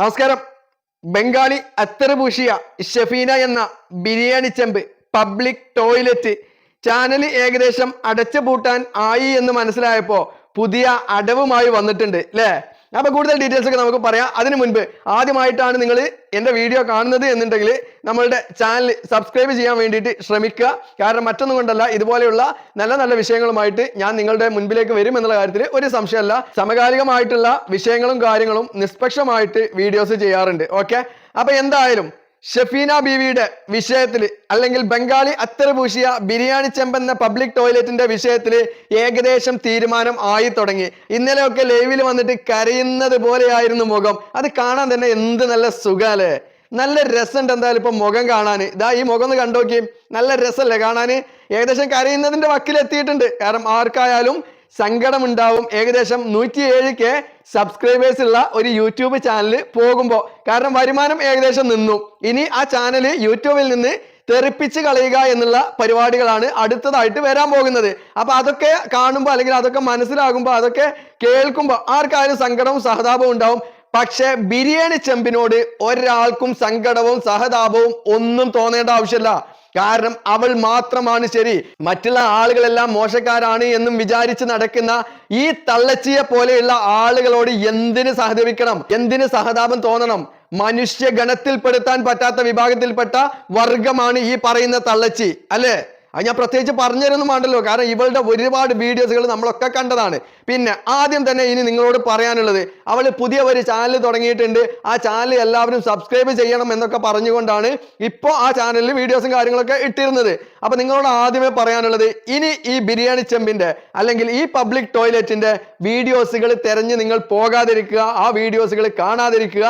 നമസ്കാരം. ബംഗാളി അത്തറ് പൂശിയ ഷെഫീന എന്ന ബിരിയാണി ചെമ്പ് പബ്ലിക് ടോയ്ലറ്റ് ചാനൽ ഏകദേശം അടച്ചു പൂട്ടാൻ ആയി എന്ന് മനസ്സിലായപ്പോ പുതിയ അടവുമായി വന്നിട്ടുണ്ട് അല്ലേ അപ്പൊ കൂടുതൽ ഡീറ്റെയിൽസ് ഒക്കെ നമുക്ക് പറയാം. അതിനു മുൻപ് ആദ്യമായിട്ടാണ് നിങ്ങൾ എന്റെ വീഡിയോ കാണുന്നത് എന്നുണ്ടെങ്കിൽ നമ്മളുടെ ചാനൽ സബ്സ്ക്രൈബ് ചെയ്യാൻ വേണ്ടിയിട്ട് ശ്രമിക്കുക. കാരണം മറ്റൊന്നും കൊണ്ടല്ല ഇതുപോലെയുള്ള നല്ല നല്ല വിഷയങ്ങളുമായിട്ട് ഞാൻ നിങ്ങളുടെ മുൻപിലേക്ക് വരും എന്നുള്ള കാര്യത്തിൽ ഒരു സംശയമല്ല. സമകാലികമായിട്ടുള്ള വിഷയങ്ങളും കാര്യങ്ങളും നിഷ്പക്ഷമായിട്ട് വീഡിയോസ് ചെയ്യാറുണ്ട്. ഓക്കെ അപ്പൊ എന്തായാലും ഷഫീന ബീവിയുടെ വിഷയത്തിൽ അല്ലെങ്കിൽ ബംഗാളി അത്തര പൂശിയ ബിരിയാണി ചെമ്പെന്ന പബ്ലിക് ടോയ്ലറ്റിന്റെ വിഷയത്തിൽ ഏകദേശം തീരുമാനം ആയി തുടങ്ങി. ഇന്നലെയൊക്കെ ലൈവിൽ വന്നിട്ട് കരയുന്നത് പോലെയായിരുന്നു മുഖം. അത് കാണാൻ തന്നെ എന്ത് നല്ല സുഖാലേ നല്ല രസമുണ്ട് എന്തായാലും ഇപ്പൊ മുഖം കാണാൻ ഇതാ ഈ മുഖം ഒന്ന് കണ്ടോക്കി. നല്ല രസമല്ലേ കാണാൻ ഏകദേശം കരയുന്നതിന്റെ വക്കിലെത്തിയിട്ടുണ്ട്. കാരണം ആർക്കായാലും സങ്കടമുണ്ടാവും. ഏകദേശം നൂറ്റി ഏഴ് കെ സബ്സ്ക്രൈബേഴ്സ് ഉള്ള ഒരു യൂട്യൂബ് ചാനൽ പോകുമ്പോൾ കാരണം വരുമാനം ഏകദേശം നിന്നു. ഇനി ആ ചാനൽ യൂട്യൂബിൽ നിന്ന് തെറിപ്പിച്ച് കളയുക എന്നുള്ള പരിപാടികളാണ് അടുത്തതായിട്ട് വരാൻ പോകുന്നത്. അപ്പൊ അതൊക്കെ കാണുമ്പോൾ അല്ലെങ്കിൽ അതൊക്കെ മനസ്സിലാകുമ്പോൾ അതൊക്കെ കേൾക്കുമ്പോൾ ആർക്കായാലും സങ്കടവും സഹതാപവും ഉണ്ടാവും. പക്ഷെ ബിരിയാണി ചെമ്പിനോട് ഒരാൾക്കും സങ്കടവും സഹതാപവും ഒന്നും തോന്നേണ്ട ആവശ്യമില്ല. കാരണം അവൾ മാത്രമാണ് ശരി. മറ്റുള്ള ആളുകളെല്ലാം മോശക്കാരാണ് എന്നും വിചാരിച്ച് നടക്കുന്ന ഈ തള്ളച്ചിയെ പോലെയുള്ള ആളുകളോട് എന്തിന് സഹതപിക്കണം? എന്തിന് സഹതാപം തോന്നണം? മനുഷ്യ ഗണത്തിൽപ്പെടുത്താൻ പറ്റാത്ത വിഭാഗത്തിൽപ്പെട്ട വർഗമാണ് ഈ പറയുന്ന തള്ളച്ചി അല്ലേ? അത് ഞാൻ പ്രത്യേകിച്ച് പറഞ്ഞുതരൊന്നും വേണ്ടല്ലോ. കാരണം ഇവളുടെ ഒരുപാട് വീഡിയോസുകൾ നമ്മളൊക്കെ കണ്ടതാണ്. പിന്നെ ആദ്യം തന്നെ ഇനി നിങ്ങളോട് പറയാനുള്ളത് അവൾ പുതിയ ഒരു ചാനൽ തുടങ്ങിയിട്ടുണ്ട്. ആ ചാനൽ എല്ലാവരും സബ്സ്ക്രൈബ് ചെയ്യണം എന്നൊക്കെ പറഞ്ഞുകൊണ്ടാണ് ഇപ്പോൾ ആ ചാനലിൽ വീഡിയോസും കാര്യങ്ങളൊക്കെ ഇട്ടിരുന്നത്. അപ്പം നിങ്ങളോട് ആദ്യമേ പറയാനുള്ളത് ഇനി ഈ ബിരിയാണി ചെമ്പിന്റെ അല്ലെങ്കിൽ ഈ പബ്ലിക് ടോയ്ലറ്റിന്റെ വീഡിയോസുകൾ തിരഞ്ഞ് നിങ്ങൾ പോകാതിരിക്കുക ആ വീഡിയോസുകൾ കാണാതിരിക്കുക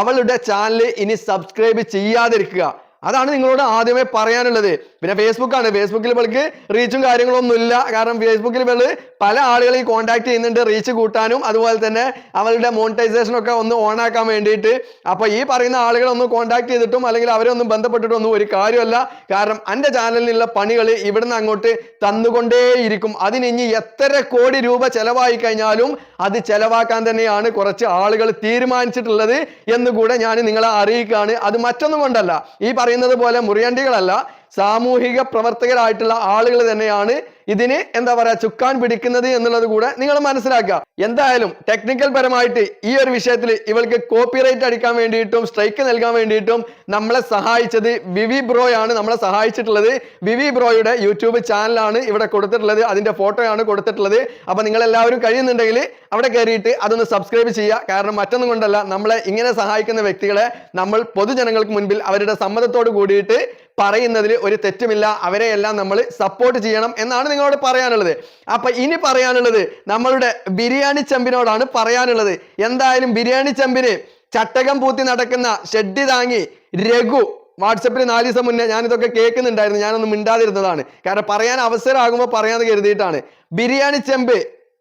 അവളുടെ ചാനൽ ഇനി സബ്സ്ക്രൈബ് ചെയ്യാതിരിക്കുക. അതാണ് നിങ്ങളോട് ആദ്യമേ പറയാനുള്ളത്. പിന്നെ ഫേസ്ബുക്കാണ് ഫേസ്ബുക്കിൽ ഇവൾക്ക് റീച്ചും കാര്യങ്ങളൊന്നും ഇല്ല. കാരണം ഫേസ്ബുക്കിൽ ഇവൾ പല ആളുകളെയും കോൺടാക്ട് ചെയ്യുന്നുണ്ട്. റീച്ച് കൂട്ടാനും അതുപോലെ തന്നെ അവളുടെ മോണിറ്റൈസേഷൻ ഒക്കെ ഒന്ന് ഓൺ ആക്കാൻ വേണ്ടിയിട്ട്. അപ്പൊ ഈ പറയുന്ന ആളുകളൊന്നും കോണ്ടാക്ട് കോൺടാക്ട് ചെയ്തിട്ടും അല്ലെങ്കിൽ അവരെ ഒന്നും ബന്ധപ്പെട്ടിട്ടൊന്നും ഒരു കാര്യമല്ല. കാരണം എന്റെ ചാനലിലുള്ള പണികൾ ഇവിടുന്ന് അങ്ങോട്ട് തന്നുകൊണ്ടേയിരിക്കും. അതിന് ഇനി എത്ര കോടി രൂപ ചെലവായി കഴിഞ്ഞാലും അത് ചെലവാക്കാൻ തന്നെയാണ് കുറച്ച് ആളുകൾ തീരുമാനിച്ചിട്ടുള്ളത് എന്ന് കൂടെ ഞാൻ നിങ്ങളെ അറിയിക്കുകയാണ്. അത് മറ്റൊന്നും കൊണ്ടല്ല. ഈ പറയുന്നത് പോലെ മുറിയണ്ടികളല്ല സാമൂഹിക പ്രവർത്തകരായിട്ടുള്ള ആളുകൾ തന്നെയാണ് ഇതിന് എന്താ പറയാ ചുക്കാൻ പിടിക്കുന്നത് എന്നുള്ളത് കൂടെ നിങ്ങൾ മനസ്സിലാക്കുക. എന്തായാലും ടെക്നിക്കൽ പരമായിട്ട് ഈ ഒരു വിഷയത്തിൽ ഇവൾക്ക് കോപ്പിറൈറ്റ് അടിക്കാൻ വേണ്ടിയിട്ടും സ്ട്രൈക്ക് നൽകാൻ വേണ്ടിയിട്ടും നമ്മളെ സഹായിച്ചത് വിവി ബ്രോയാണ് നമ്മളെ സഹായിച്ചിട്ടുള്ളത്. വിവി ബ്രോയുടെ യൂട്യൂബ് ചാനലാണ് ഇവിടെ കൊടുത്തിട്ടുള്ളത്. അതിന്റെ ഫോട്ടോയാണ് കൊടുത്തിട്ടുള്ളത്. അപ്പൊ നിങ്ങൾ എല്ലാവരും കഴിയുന്നുണ്ടെങ്കിൽ അവിടെ കയറിയിട്ട് അതൊന്ന് സബ്സ്ക്രൈബ് ചെയ്യുക. കാരണം മറ്റൊന്നും കൊണ്ടല്ല നമ്മളെ ഇങ്ങനെ സഹായിക്കുന്ന വ്യക്തികളെ നമ്മൾ പൊതുജനങ്ങൾക്ക് മുൻപിൽ അവരുടെ സമ്മതത്തോട് കൂടിയിട്ട് പറയുന്നതിൽ ഒരു തെറ്റുമില്ല. അവരെ എല്ലാം നമ്മൾ സപ്പോർട്ട് ചെയ്യണം എന്നാണ് നിങ്ങളോട് പറയാനുള്ളത്. അപ്പൊ ഇനി പറയാനുള്ളത് നമ്മളുടെ ബിരിയാണി ചെമ്പിനോടാണ് പറയാനുള്ളത്. എന്തായാലും ബിരിയാണി ചെമ്പിന് ചട്ടകം പൂത്തി നടക്കുന്ന ഷെഡ്ഡി താങ്ങി രഘു വാട്സപ്പിൽ നാല് ദിവസം മുന്നേ ഞാനിതൊക്കെ കേൾക്കുന്നുണ്ടായിരുന്നു. ഞാനൊന്നും മിണ്ടാതിരുന്നതാണ്. കാരണം പറയാൻ അവസരമാകുമ്പോൾ പറയാന്ന് കരുതിയിട്ടാണ്. ബിരിയാണി ചെമ്പ്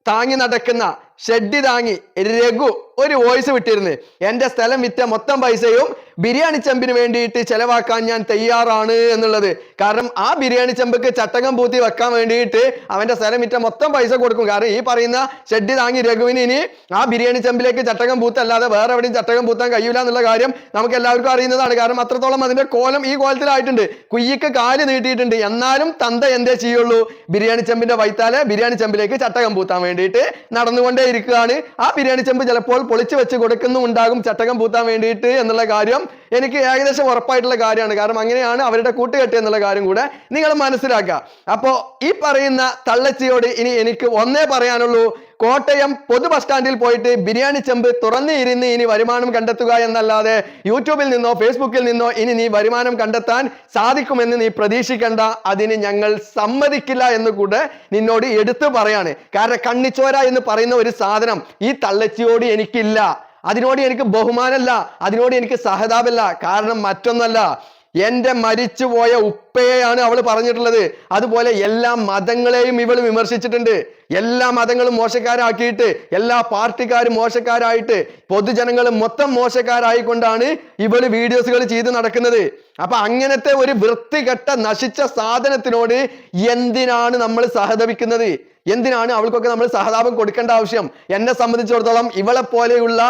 താങ്ങി നടക്കുന്ന ഷെഡ്ഡി താങ്ങി. രഘു ഒരു വോയിസ് വിട്ടിരുന്നു എന്റെ സ്ഥലം വിറ്റ മൊത്തം പൈസയും ബിരിയാണി ചെമ്പിന് വേണ്ടിയിട്ട് ചെലവാക്കാൻ ഞാൻ തയ്യാറാണ് എന്നുള്ളത്. കാരണം ആ ബിരിയാണി ചെമ്പക്ക് ചട്ടകം പൂത്തി വെക്കാൻ വേണ്ടിയിട്ട് അവന്റെ സ്ഥലം വിറ്റ മൊത്തം പൈസ കൊടുക്കും. കാരണം ഈ പറയുന്ന ഷെഡ് താങ്ങി രഘുവിന് ഇനി ആ ബിരിയാണി ചെമ്പിലേക്ക് ചട്ടകം പൂത്തല്ലാതെ വേറെ എവിടെയും ചട്ടകം പൂത്താൻ കഴിയില്ല എന്നുള്ള കാര്യം നമുക്ക് എല്ലാവർക്കും അറിയുന്നതാണ്. കാരണം അത്രത്തോളം അതിന്റെ കോലം ഈ കോലത്തിലായിട്ടുണ്ട്. കുയ്യക്ക് കാൽ നീട്ടിയിട്ടുണ്ട്. എന്നാലും തന്ത എന്തേ ചെയ്യുള്ളൂ? ബിരിയാണി ചെമ്പിന്റെ വൈത്താലെ ബിരിയാണി ചെമ്പിലേക്ക് ചട്ടകം പൂത്താൻ വേണ്ടിയിട്ട് നടന്നുകൊണ്ടേ ഇരിക്കുകയാണ്. ആ ബിരിയാണി ചെമ്പ് ചിലപ്പോൾ പൊളിച്ചു വെച്ച് കൊടുക്കുന്നുണ്ടാകും ചട്ടകം പൂത്താൻ വേണ്ടിയിട്ട് എന്നുള്ള കാര്യം എനിക്ക് ഏകദേശം ഉറപ്പായിട്ടുള്ള കാര്യമാണ്. കാരണം അങ്ങനെയാണ് അവരുടെ കൂട്ടുകെട്ട് എന്നുള്ള കാര്യം കൂടെ നിങ്ങൾ മനസ്സിലാക്കുക. അപ്പോ ഈ പറയുന്ന തള്ളച്ചിയോട് ഇനി എനിക്ക് ഒന്നേ പറയാനുള്ളൂ. കോട്ടയം പൊതു ബസ് സ്റ്റാൻഡിൽ പോയിട്ട് ബിരിയാണി ചെമ്പ് തുറന്നു ഇരുന്ന് ഇനി വരുമാനം കണ്ടെത്തുക എന്നല്ലാതെ യൂട്യൂബിൽ നിന്നോ ഫേസ്ബുക്കിൽ നിന്നോ ഇനി നീ വരുമാനം കണ്ടെത്താൻ സാധിക്കുമെന്ന് നീ പ്രതീക്ഷിക്കേണ്ട. അതിന് ഞങ്ങൾ സമ്മതിക്കില്ല എന്ന് കൂടെ നിന്നോട് എടുത്തു പറയാണ്. കാരണം കണ്ണിച്ചോര എന്ന് പറയുന്ന ഒരു സാധനം ഈ തള്ളച്ചിയോട് എനിക്കില്ല. അതിനോട് എനിക്ക് ബഹുമാനമല്ല അതിനോട് എനിക്ക് സഹതാപമല്ല കാരണം മറ്റൊന്നല്ല. എന്റെ മരിച്ചുപോയ ഉപ്പയെയാണ് അവൾ പറഞ്ഞിട്ടുള്ളത്. അതുപോലെ എല്ലാ മതങ്ങളെയും ഇവൾ വിമർശിച്ചിട്ടുണ്ട്. എല്ലാ മതങ്ങളും മോശക്കാരാക്കിയിട്ട് എല്ലാ പാർട്ടിക്കാരും മോശക്കാരായിട്ട് പൊതുജനങ്ങളും മൊത്തം മോശക്കാരായിക്കൊണ്ടാണ് ഇവൾ വീഡിയോസുകൾ ചെയ്ത് നടക്കുന്നത്. അപ്പൊ അങ്ങനത്തെ ഒരു വൃത്തികെട്ട നശിച്ച സാധനത്തിനോട് എന്തിനാണ് നമ്മൾ സഹതപിക്കുന്നത്? എന്തിനാണ് അവൾക്കൊക്കെ നമ്മൾ സഹതാപം കൊടുക്കേണ്ട ആവശ്യം? എന്നെ സംബന്ധിച്ചിടത്തോളം ഇവളെ പോലെയുള്ള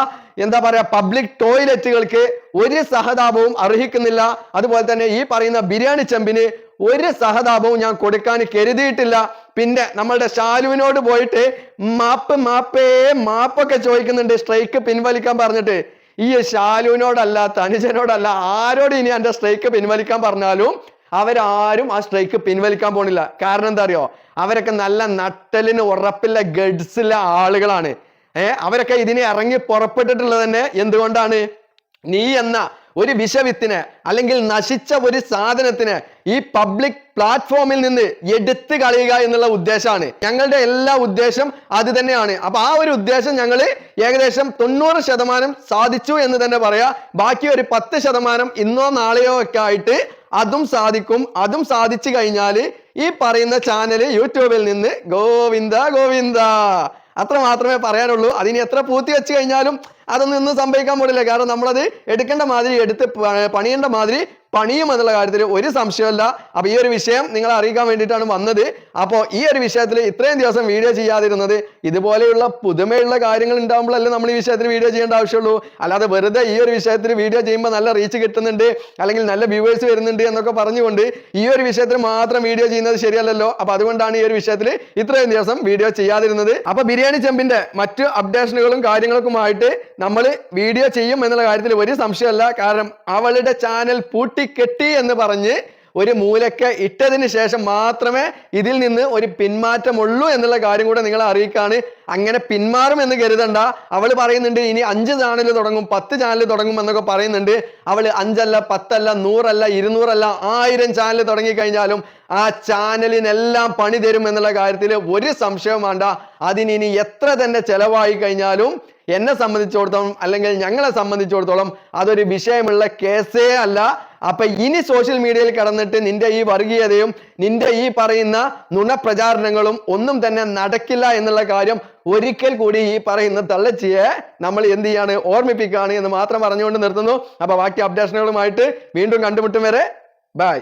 എന്താ പറയാ പബ്ലിക് ടോയ്ലറ്റുകൾക്ക് ഒരു സഹതാപവും അർഹിക്കുന്നില്ല. അതുപോലെ തന്നെ ഈ പറയുന്ന ബിരിയാണി ചെമ്പിന് ഒരു സഹതാപവും ഞാൻ കൊടുക്കാൻ കരുതിയിട്ടില്ല. പിന്നെ നമ്മളുടെ ശാലുവിനോട് പോയിട്ട് മാപ്പ് മാപ്പേ മാപ്പൊക്കെ ചോദിക്കുന്നുണ്ട്. സ്ട്രൈക്ക് പിൻവലിക്കാൻ പറഞ്ഞിട്ട്. ഈ ശാലുവിനോടല്ല തനുജനോടല്ല ആരോട് ഇനി എന്റെ സ്ട്രൈക്ക് പിൻവലിക്കാൻ പറഞ്ഞാലും അവരാരും ആ സ്ട്രൈക്ക് പിൻവലിക്കാൻ പോണില്ല. കാരണം എന്താ അറിയോ? അവരൊക്കെ നല്ല നട്ടലിന് ഉറപ്പില്ല ഗഡ്സില്ല ആളുകളാണ്. ഏർ അവരൊക്കെ ഇതിനെ ഇറങ്ങി പുറപ്പെട്ടിട്ടുള്ളത് തന്നെ എന്തുകൊണ്ടാണ്? നീ എന്ന ഒരു വിഷവിത്തിന് അല്ലെങ്കിൽ നശിച്ച ഒരു സാധനത്തിന് ഈ പബ്ലിക് പ്ലാറ്റ്ഫോമിൽ നിന്ന് എടുത്തു കളയുക എന്നുള്ള ഉദ്ദേശമാണ്. ഞങ്ങളുടെ എല്ലാ ഉദ്ദേശം അത് തന്നെയാണ്. അപ്പൊ ആ ഒരു ഉദ്ദേശം ഞങ്ങൾ ഏകദേശം തൊണ്ണൂറ് ശതമാനം സാധിച്ചു എന്ന് തന്നെ പറയാ. ബാക്കി ഒരു പത്ത് ശതമാനം ഇന്നോ നാളെയോ ഒക്കെ ആയിട്ട് അതും സാധിക്കും. അതും സാധിച്ചു കഴിഞ്ഞാൽ ഈ പറയുന്ന ചാനൽ യൂട്യൂബിൽ നിന്ന് ഗോവിന്ദ ഗോവിന്ദ. അത്ര മാത്രമേ പറയാനുള്ളൂ. അതിന് എത്ര പൂത്തി വെച്ച് കഴിഞ്ഞാലും അതൊന്നും ഇന്നും സംഭവിക്കാൻ പാടില്ല. കാരണം നമ്മളത് എടുക്കേണ്ട മാതിരി എടുത്ത് പണിയേണ്ട മാതിരി പണിയും എന്നുള്ള കാര്യത്തിൽ ഒരു സംശയമല്ല അപ്പൊ ഈ ഒരു വിഷയം നിങ്ങളെ അറിയിക്കാൻ വേണ്ടിയിട്ടാണ് വന്നത്. അപ്പോൾ ഈ ഒരു വിഷയത്തിൽ ഇത്രയും ദിവസം വീഡിയോ ചെയ്യാതിരുന്നത് ഇതുപോലെയുള്ള പുതുമയുള്ള കാര്യങ്ങൾ ഉണ്ടാകുമ്പോഴല്ലേ നമ്മൾ ഈ വിഷയത്തിൽ വീഡിയോ ചെയ്യേണ്ട ആവശ്യമുള്ളൂ. അല്ലാതെ വെറുതെ ഈ ഒരു വിഷയത്തിൽ വീഡിയോ ചെയ്യുമ്പോൾ നല്ല റീച്ച് കിട്ടുന്നുണ്ട് അല്ലെങ്കിൽ നല്ല വ്യൂവേഴ്സ് വരുന്നുണ്ട് എന്നൊക്കെ പറഞ്ഞുകൊണ്ട് ഈ ഒരു വിഷയത്തിൽ മാത്രം വീഡിയോ ചെയ്യുന്നത് ശരിയല്ലല്ലോ. അപ്പൊ അതുകൊണ്ടാണ് ഈ ഒരു വിഷയത്തിൽ ഇത്രയും ദിവസം വീഡിയോ ചെയ്യാതിരുന്നത്. അപ്പൊ ബിരിയാണി ചെമ്പിന്റെ മറ്റു അപ്ഡേഷനുകളും കാര്യങ്ങൾക്കുമായിട്ട് നമ്മൾ വീഡിയോ ചെയ്യും എന്നുള്ള കാര്യത്തിൽ ഒരു സംശയമല്ല. കാരണം അവളുടെ ചാനൽ പൂട്ടിക്കെട്ടി എന്ന് പറഞ്ഞ് ഒരു മൂലക്ക് ഇട്ടതിന് ശേഷം മാത്രമേ ഇതിൽ നിന്ന് ഒരു പിന്മാറ്റമുള്ളൂ എന്നുള്ള കാര്യം കൂടെ നിങ്ങളെ അറിയിക്കാണ്. അങ്ങനെ പിന്മാറും എന്ന് കരുതണ്ട. അവൾ പറയുന്നുണ്ട് ഇനി അഞ്ച് ചാനൽ തുടങ്ങും പത്ത് ചാനൽ തുടങ്ങും എന്നൊക്കെ പറയുന്നുണ്ട്. അവൾ അഞ്ചല്ല പത്തല്ല നൂറല്ല ഇരുന്നൂറല്ല ആയിരം ചാനൽ തുടങ്ങിക്കഴിഞ്ഞാലും ആ ചാനലിനെല്ലാം പണി തരും എന്നുള്ള കാര്യത്തിൽ ഒരു സംശയവും വേണ്ട. അതിനി എത്ര തന്നെ ചെലവായി കഴിഞ്ഞാലും എന്നെ സംബന്ധിച്ചിടത്തോളം അല്ലെങ്കിൽ ഞങ്ങളെ സംബന്ധിച്ചിടത്തോളം അതൊരു വിഷയമുള്ള കേസേ അല്ല. അപ്പൊ ഇനി സോഷ്യൽ മീഡിയയിൽ കടന്നിട്ട് നിന്റെ ഈ വർഗീയതയും നിന്റെ ഈ പറയുന്ന നുണപ്രചാരണങ്ങളും ഒന്നും തന്നെ നടക്കില്ല എന്നുള്ള കാര്യം ഒരിക്കൽ കൂടി ഈ പറയുന്ന തള്ളച്ചിയെ നമ്മൾ എന്ത് ചെയ്യാണ്? ഓർമ്മിപ്പിക്കുകയാണ് എന്ന് മാത്രം പറഞ്ഞുകൊണ്ട് നിർത്തുന്നു. അപ്പൊ ബാക്കി അപ്ഡേഷനുകളുമായിട്ട് വീണ്ടും കണ്ടുമുട്ടും വരെ. ബൈ